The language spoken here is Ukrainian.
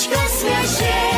Сонечко свяже.